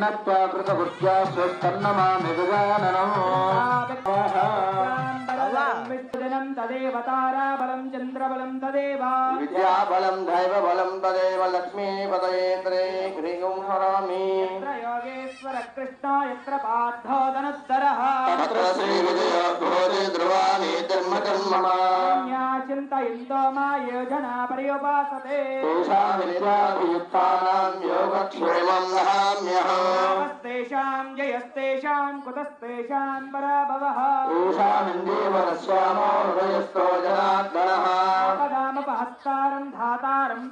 ఎన్నత్వా కృతకృత్యా స్వస్తన్నమామి గజాననం తదేవతారాబలం చంద్రబలం తదేవ విద్యాబలం దైవబలం తదేవ లక్ష్మీపదయేంద్రే హ్రీం హరామి योगेश्वर कृष्ण यत्र बाद्धोदनुत्तरः तत्र श्रीविजयोद्भूति ध्रुवानि धर्मकर्मणा चिन्तयन्तो मा योजना पर्युपासते योगक्षेमं नहाम्यहस्तेषां जयस्तेषां कुतस्तेषां पराभवः हृदयस्थो जनार्दनः पदामपहस्तारं धातारं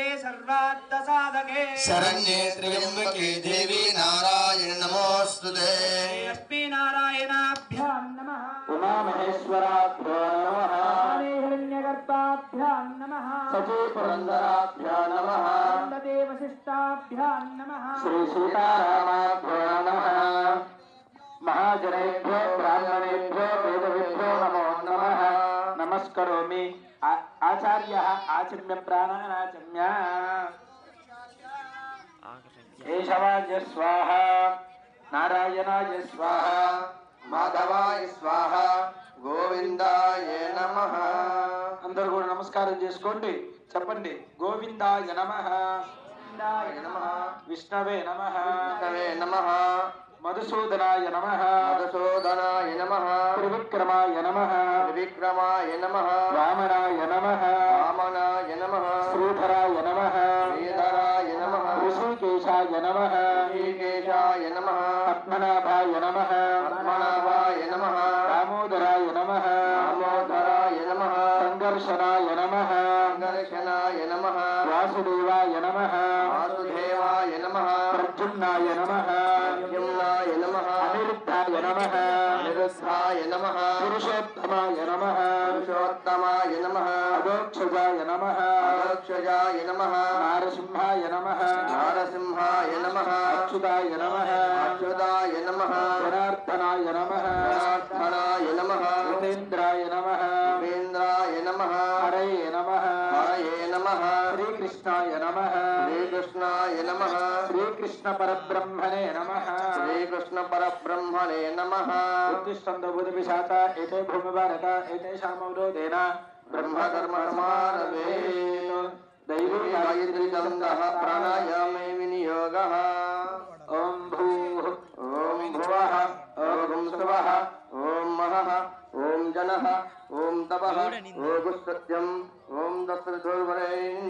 सर्वे सर्वार्थसाधके शरण्ये त्र्यम्बके देवी नारायण नमोस्तुते ते। नारायणाभ्यां नमः। उमामहेश्वराभ्यो नमः। हिरण्यगर्भाभ्यां नमः। सचीपुरन्दराभ्यो नमः। देवशिष्टाभ्यां नमः। श्री सीतारामाभ्यां नमः। महाजनेभ्यो ब्राह्मणेभ्यो वेदविभ्यो नमो नमः। नमस्करोमि। ఆచార్యः ఆచమ్య ప్రాణానాచమ్య కేశవాయ స్వాహ నారాయణాయ స్వాహ మాధవాయ స్వాహ గోవిందాయ నమః. అందరూ కూడా నమస్కారం చేసుకోండి. చెప్పండి. గోవిందాయ నమః. విష్ణవే నమ. విష్ణవే నమ. మధుసూదనాయ నమ. మధుసూదనాయ నమ. త్రివిక్రమాయ నమ. विक्रमाय नमः। वामनाय नमः। वामनाय नमः। श्रीधराय नमः। श्रीधराय नमः। ऋषिकेशाय नमः। ऋषिकेशाय नमः। पद्मनाभाय नमः। पद्मनाभाय नमः। दामोदराय नमः। दामोदराय नमः। सङ्घर्षणाय नमः। सङ्घर्षणाय नमः। वासुदेवाय नमः। वासुदेवाय नमः। प्रद्युम्नाय नमः। நமஹ அனுருத்தாய நமஹ புருஷோத்தமாய நமஹ புருஷோத்தமாய நமஹ அதோக்ஷஜாய நமஹ அதோக்ஷஜாய நமஹ நாரசிம்ஹாய நமஹ நாரசிம்ஹாய நமஹ அச்சுதாய நமஹ அச்சுதாய நமஹ ஜனார்த்தனாய நமஹ ஜனார்த்தனாய நமஹ உபேந்திராய நமஹ உபேந்திராய நமஹ श्रीकृष्णाय नमः। श्रीकृष्णाय नमः। श्रीकृष्ण परब्रह्मणे नमः। श्रीकृष्ण परब्रह्मणे नमः। उत्तिष्ठन्तो बुधविशाता एते भूमिभारत एतेषामवरोधेन ब्रह्मकर्मसमारभे। दैवीगायत्रीगन्धः प्राणायामे विनियोगः। ॐ भूः ॐ भुवः ॐ स्वः ॐ महः ॐ जनः ॐ तपः ॐ सत्यम् ॐ दशरथोर्वरेण्य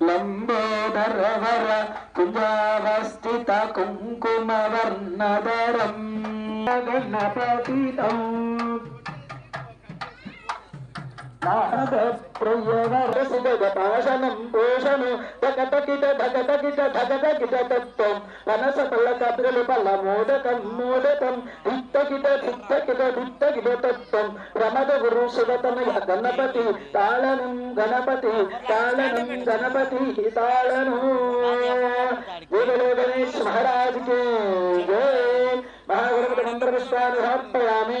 లంబోదరవర కుంభావస్థిత కుంకుమవర్ణధరం గణపతి పాషణం గురు గణపతి తాళను గణపతి తాళను గణపతి తాళను గణేష్ మహారాజ్ మహాగణపతి మంత్ర విశ్వాన్ని సమర్పయామి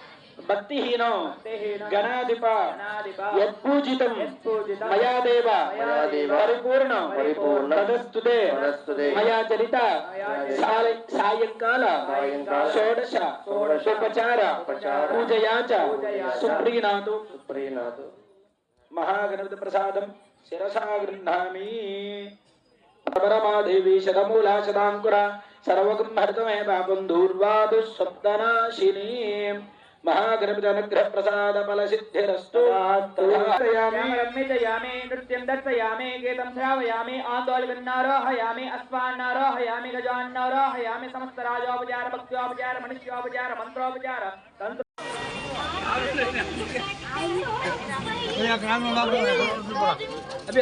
మహాగణపతి ప్రసాదం శిరసా గృహామి. పరమాదేవి శతమూలా శతాంకుర పాపం దూర్వాదు महागर्भजनग्रह प्रसाद बल सिद्धिरस्तु रम्ये नृत्यं दर्शयामे गीतं श्रावयामे आन्दोलगन्नारोहयामे गजान्नारोहयामे भक्त्योपचार मनुष्योपचार मन्त्रोपचार तन्त्र अभी